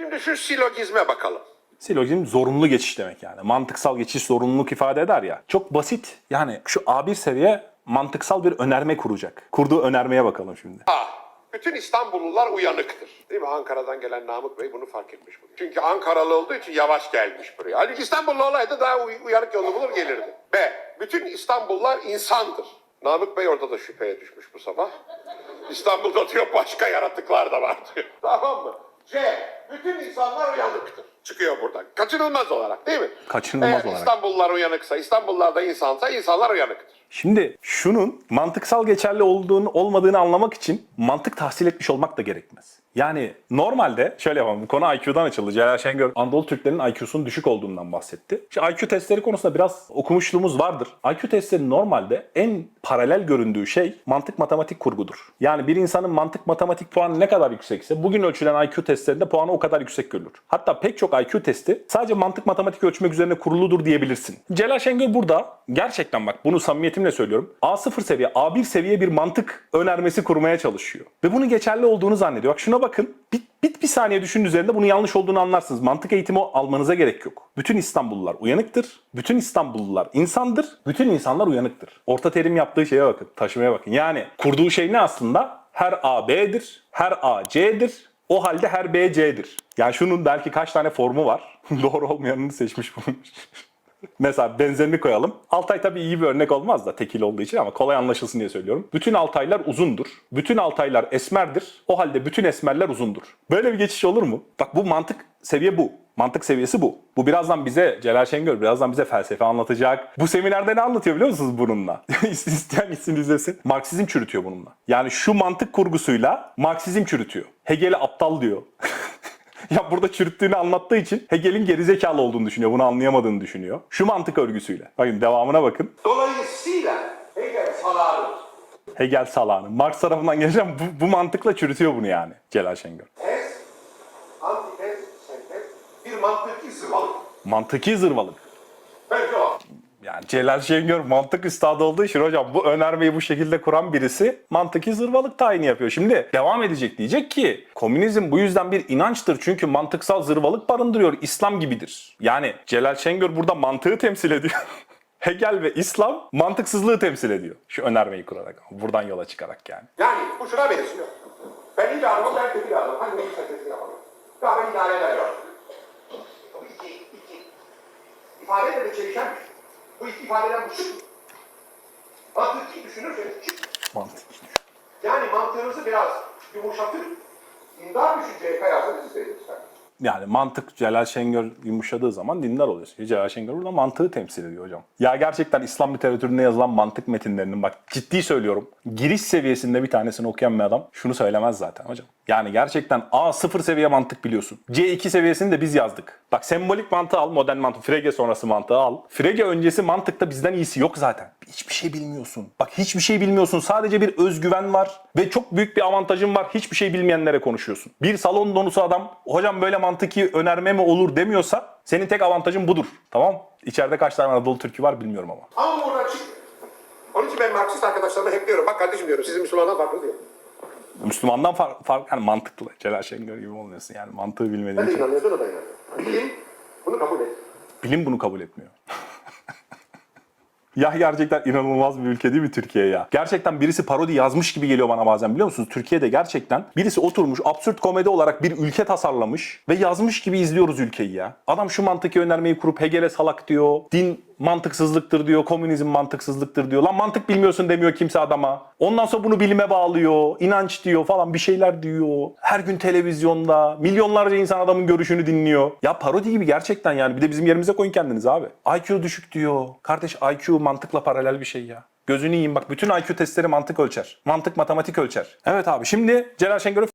Şimdi şu silogizme bakalım. Silogizm zorunlu geçiş demek yani. Mantıksal geçiş zorunluluk ifade eder ya. Çok basit. Yani şu A1 seviye mantıksal bir önerme kuracak. Kurduğu önermeye bakalım şimdi. A. Bütün İstanbullular uyanıktır. Değil mi? Ankara'dan gelen Namık Bey bunu fark etmiş bugün. Çünkü Ankaralı olduğu için yavaş gelmiş buraya. Halbuki İstanbullu olaydı daha uy- uyanık yolunu bulur gelirdi. B. Bütün İstanbullular insandır. Namık Bey orada da şüpheye düşmüş bu sabah. İstanbul'da diyor başka yaratıklar da var diyor. Tamam mı? C. Bütün insanlar uyanıktır. Çıkıyor buradan. Kaçınılmaz olarak değil mi? Kaçınılmaz Eğer olarak. İstanbullular uyanıksa, İstanbullular da insansa insanlar uyanıktır. Şimdi şunun mantıksal geçerli olduğunu olmadığını anlamak için mantık tahsil etmiş olmak da gerekmez. Yani normalde şöyle yapalım. Bu konu IQ'dan açıldı. Celal Şengör Anadolu Türklerin IQ'sunun düşük olduğundan bahsetti. İşte IQ testleri konusunda biraz okumuşluğumuz vardır. IQ testleri normalde en paralel göründüğü şey mantık matematik kurgudur. Yani bir insanın mantık matematik puanı ne kadar yüksekse bugün ölçülen IQ testlerinde puanı o kadar yüksek görülür. Hatta pek çok IQ testi sadece mantık matematik ölçmek üzerine kuruludur diyebilirsin. Celal Şengör burada gerçekten bak bunu samimiyetimle söylüyorum. A0 seviye, A1 seviye bir mantık önermesi kurmaya çalışıyor. Ve bunun geçerli olduğunu zannediyor. Bak şuna bakın. Bir, bir, bir saniye düşünün üzerinde bunun yanlış olduğunu anlarsınız. Mantık eğitimi almanıza gerek yok. Bütün İstanbullular uyanıktır. Bütün İstanbullular insandır. Bütün insanlar uyanıktır. Orta terim yaptığı şeye bakın. Taşımaya bakın. Yani kurduğu şey ne aslında? Her A B'dir. Her A C'dir. O halde her B C'dir. Yani şunun belki kaç tane formu var. Doğru olmayanını seçmiş bulmuş. Mesela benzerini koyalım. Altay tabii iyi bir örnek olmaz da tekil olduğu için ama kolay anlaşılsın diye söylüyorum. Bütün Altaylar uzundur. Bütün Altaylar esmerdir. O halde bütün esmerler uzundur. Böyle bir geçiş olur mu? Bak bu mantık seviye bu. Mantık seviyesi bu. Bu birazdan bize Celal Şengör birazdan bize felsefe anlatacak. Bu seminerde ne anlatıyor biliyor musunuz bununla? İsteyen gitsin izlesin. Marksizm çürütüyor bununla. Yani şu mantık kurgusuyla Marksizm çürütüyor. Hegel'i aptal diyor. Ya burada çürüttüğünü anlattığı için Hegel'in gerizekalı olduğunu düşünüyor. Bunu anlayamadığını düşünüyor. Şu mantık örgüsüyle. Bakın devamına bakın. Dolayısıyla Hegel salağıdır. Hegel salağını. Marx tarafından geçen bu, bu mantıkla çürütüyor bunu yani Celal Şengör. Tez, antitez, sentez bir mantıki zırvalık. Mantıki zırvalık. Celal Şengör mantık üstadı olduğu için hocam bu önermeyi bu şekilde kuran birisi mantıki zırvalık tayini yapıyor. Şimdi devam edecek diyecek ki komünizm bu yüzden bir inançtır çünkü mantıksal zırvalık barındırıyor. İslam gibidir. Yani Celal Şengör burada mantığı temsil ediyor. Hegel ve İslam mantıksızlığı temsil ediyor. Şu önermeyi kurarak, buradan yola çıkarak yani. Yani bu şuna benziyor. Ben iyi adamım, ben kötü adamım. Hani neyi sentezini yapalım. Ya ben idare. Bu iki, iki. İfadeyle de çelişen bir şey. Bu ifadeden bu çık. Mantıki düşünürseniz çık. Mantık. Yani mantığınızı biraz yumuşatır. Dindar düşünceye kayarsanız istediğiniz kadar. Yani mantık Celal Şengör yumuşadığı zaman dindar oluyorsun. Celal Şengör burada mantığı temsil ediyor hocam. Ya gerçekten İslam literatüründe yazılan mantık metinlerinin bak ciddi söylüyorum. Giriş seviyesinde bir tanesini okuyan bir adam şunu söylemez zaten hocam. Yani gerçekten A0 seviye mantık biliyorsun. C2 seviyesini de biz yazdık. Bak sembolik mantığı al, modern mantık, Frege sonrası mantığı al. Frege öncesi mantıkta bizden iyisi yok zaten. Hiçbir şey bilmiyorsun. Bak hiçbir şey bilmiyorsun. Sadece bir özgüven var ve çok büyük bir avantajın var. Hiçbir şey bilmeyenlere konuşuyorsun. Bir salon donusu adam hocam böyle mantıki önerme mi olur demiyorsa senin tek avantajın budur. Tamam? İçeride kaç tane Anadolu Türk'ü var bilmiyorum ama. Ama buradan çık. Onun için ben Marksist arkadaşlarıma hep diyorum. Bak kardeşim diyorum sizin Müslümandan farklı diyor. Müslümandan fark, fark yani mantıklı. Celal Şengör gibi olmuyorsun yani mantığı bilmediğin Ben de için. inanıyorsun o da inanıyor. Bilim bunu kabul et. Bilim bunu kabul etmiyor. Ya gerçekten inanılmaz bir ülke değil mi Türkiye ya? Gerçekten birisi parodi yazmış gibi geliyor bana bazen biliyor musunuz? Türkiye'de gerçekten birisi oturmuş absürt komedi olarak bir ülke tasarlamış ve yazmış gibi izliyoruz ülkeyi ya. Adam şu mantıki önermeyi kurup Hegel'e salak diyor. Din mantıksızlıktır diyor. Komünizm mantıksızlıktır diyor. Lan mantık bilmiyorsun demiyor kimse adama. Ondan sonra bunu bilime bağlıyor. inanç diyor falan bir şeyler diyor. Her gün televizyonda milyonlarca insan adamın görüşünü dinliyor. Ya parodi gibi gerçekten yani. Bir de bizim yerimize koyun kendiniz abi. IQ düşük diyor. Kardeş IQ mantıkla paralel bir şey ya. Gözünü yiyin bak bütün IQ testleri mantık ölçer. Mantık matematik ölçer. Evet abi şimdi Celal Şengör'ü